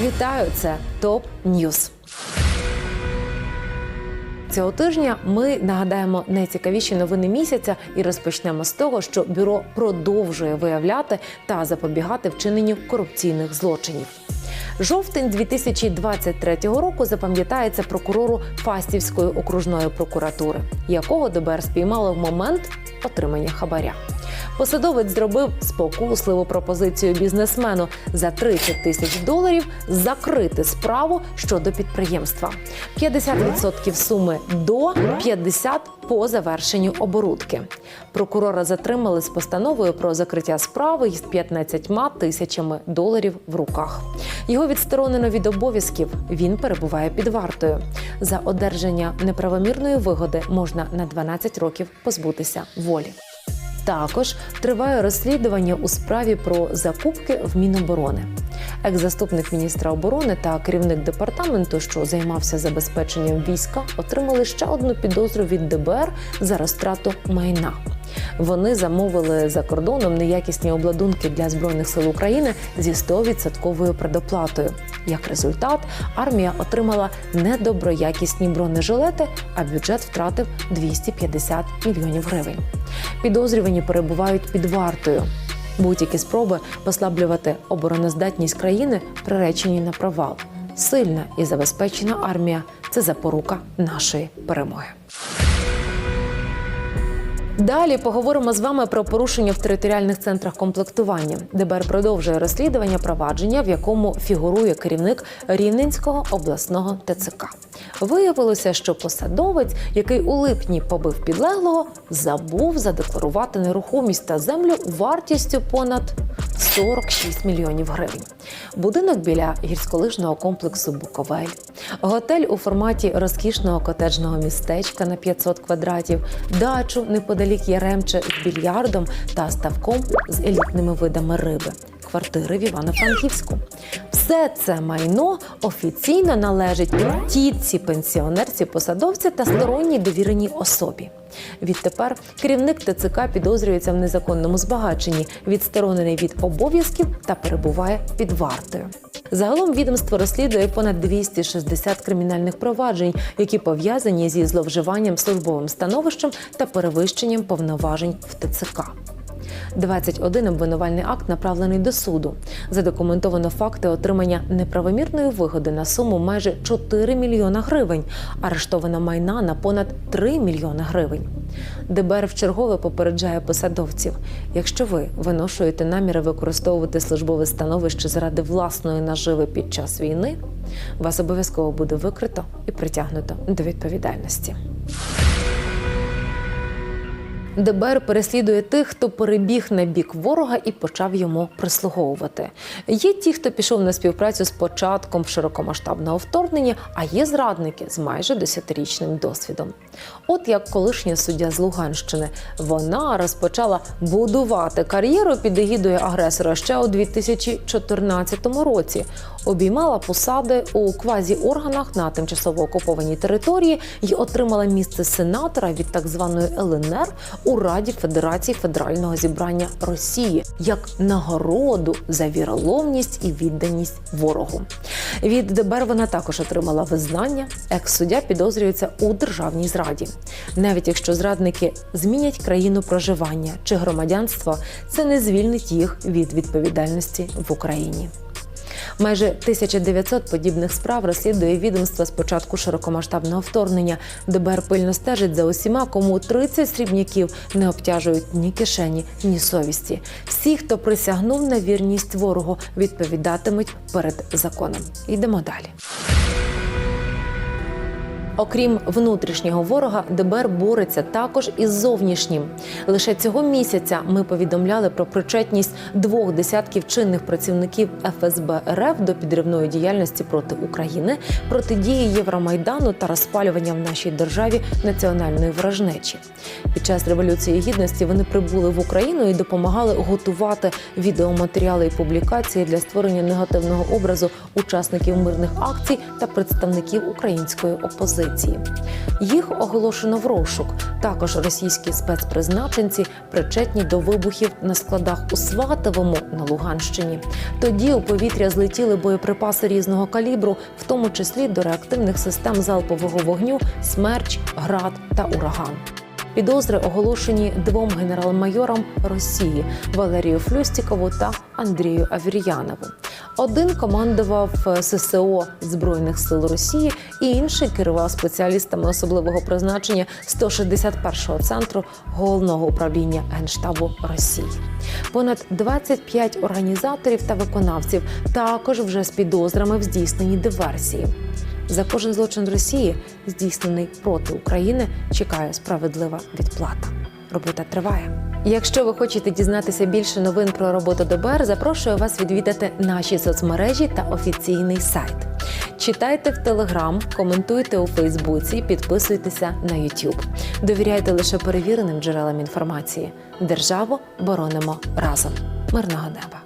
Вітаю! Це ТОП Ньюз. Цього тижня ми нагадаємо найцікавіші новини місяця і розпочнемо з того, що бюро продовжує виявляти та запобігати вчиненню корупційних злочинів. Жовтень 2023 року запам'ятається прокурору Фастівської окружної прокуратури, якого ДБР спіймало в момент отримання хабаря. Посадовець зробив спокусливу пропозицію бізнесмену за 30 тисяч доларів закрити справу щодо підприємства. 50% суми до 50% по завершенню оборудки. Прокурора затримали з постановою про закриття справи із 15 тисячами доларів в руках. Його відсторонено від обов'язків. Він перебуває під вартою. За одержання неправомірної вигоди можна на 12 років позбутися волі. Також триває розслідування у справі про закупки в Міноборони. Екс-заступник міністра оборони та керівник департаменту, що займався забезпеченням війська, отримали ще одну підозру від ДБР за розтрату майна. Вони замовили за кордоном неякісні обладунки для збройних сил України зі 100% предоплатою. Як результат, армія отримала недоброякісні бронежилети, а бюджет втратив 250 мільйонів гривень. Підозрювані перебувають під вартою. Будь-які спроби послаблювати обороноздатність країни приречені на провал. Сильна і забезпечена армія це запорука нашої перемоги. Далі поговоримо з вами про порушення в територіальних центрах комплектування. ДБР продовжує розслідування провадження, в якому фігурує керівник Рівненського обласного ТЦК. Виявилося, що посадовець, який у липні побив підлеглого, забув задекларувати нерухомість та землю вартістю понад 46 мільйонів гривень. Будинок біля гірськолижного комплексу Буковель, готель у форматі розкішного котеджного містечка на 500 квадратів, дачу неподалік Яремче з більярдом та ставком з елітними видами риби. Квартири в Івано-Франківську. Все це майно офіційно належить тітці, пенсіонерці, посадовці та сторонній довіреній особі. Відтепер керівник ТЦК підозрюється в незаконному збагаченні, відсторонений від обов'язків та перебуває під вартою. Загалом відомство розслідує понад 260 кримінальних проваджень, які пов'язані зі зловживанням службовим становищем та перевищенням повноважень в ТЦК. 21 обвинувальний акт направлений до суду. Задокументовано факти отримання неправомірної вигоди на суму майже 4 мільйона гривень, арештовано майна на понад 3 мільйони гривень. ДБР вчергове попереджає посадовців: якщо ви виношуєте наміри використовувати службове становище заради власної наживи під час війни, вас обов'язково буде викрито і притягнуто до відповідальності. ДБР переслідує тих, хто перебіг на бік ворога і почав йому прислуговувати. Є ті, хто пішов на співпрацю з початком широкомасштабного вторгнення, а є зрадники з майже десятирічним досвідом. От як колишня суддя з Луганщини, вона розпочала будувати кар'єру під егідою агресора ще у 2014 році. Обіймала посади у квазі-органах на тимчасово окупованій території і отримала місце сенатора від так званої ЛНР у Раді Федерації Федерального зібрання Росії як нагороду за віроломність і відданість ворогу. Від ДБР вона також отримала визнання. Екс-суддя підозрюється у державній зраді. Навіть якщо зрадники змінять країну проживання чи громадянство, це не звільнить їх від відповідальності в Україні. Майже 1900 подібних справ розслідує відомство з початку широкомасштабного вторгнення. ДБР пильно стежить за усіма, кому 30 срібняків не обтяжують ні кишені, ні совісті. Всі, хто присягнув на вірність ворогу, відповідатимуть перед законом. Йдемо далі. Окрім внутрішнього ворога, ДБР бореться також із зовнішнім. Лише цього місяця ми повідомляли про причетність двох десятків чинних працівників ФСБ РФ до підривної діяльності проти України, протидії Євромайдану та розпалювання в нашій державі національної вражнечі. Під час революції гідності вони прибули в Україну і допомагали готувати відеоматеріали і публікації для створення негативного образу учасників мирних акцій та представників української опозиції. Позиції. Їх оголошено в розшук. Також російські спецпризначенці причетні до вибухів на складах у Сватовому на Луганщині. Тоді у повітря злетіли боєприпаси різного калібру, в тому числі до реактивних систем залпового вогню Смерч, Град та Ураган. Підозри оголошені двом генерал-майорам Росії Валерію Флюстікову та Андрію Авір'янову. Один командував е, ССО Збройних сил Росії, і інший керував спеціалістами особливого призначення 161-го центру головного управління генштабу Росії. Понад 25 організаторів та виконавців також вже з підозрами в здійсненні диверсії. За кожен злочин Росії, здійснений проти України, чекає справедлива відплата. Робота триває. Якщо ви хочете дізнатися більше новин про роботу ДБР, запрошую вас відвідати наші соцмережі та офіційний сайт. Читайте в Телеграм, коментуйте у Фейсбуці, підписуйтеся на Ютуб. Довіряйте лише перевіреним джерелам інформації. Державу боронимо разом. Мирного неба!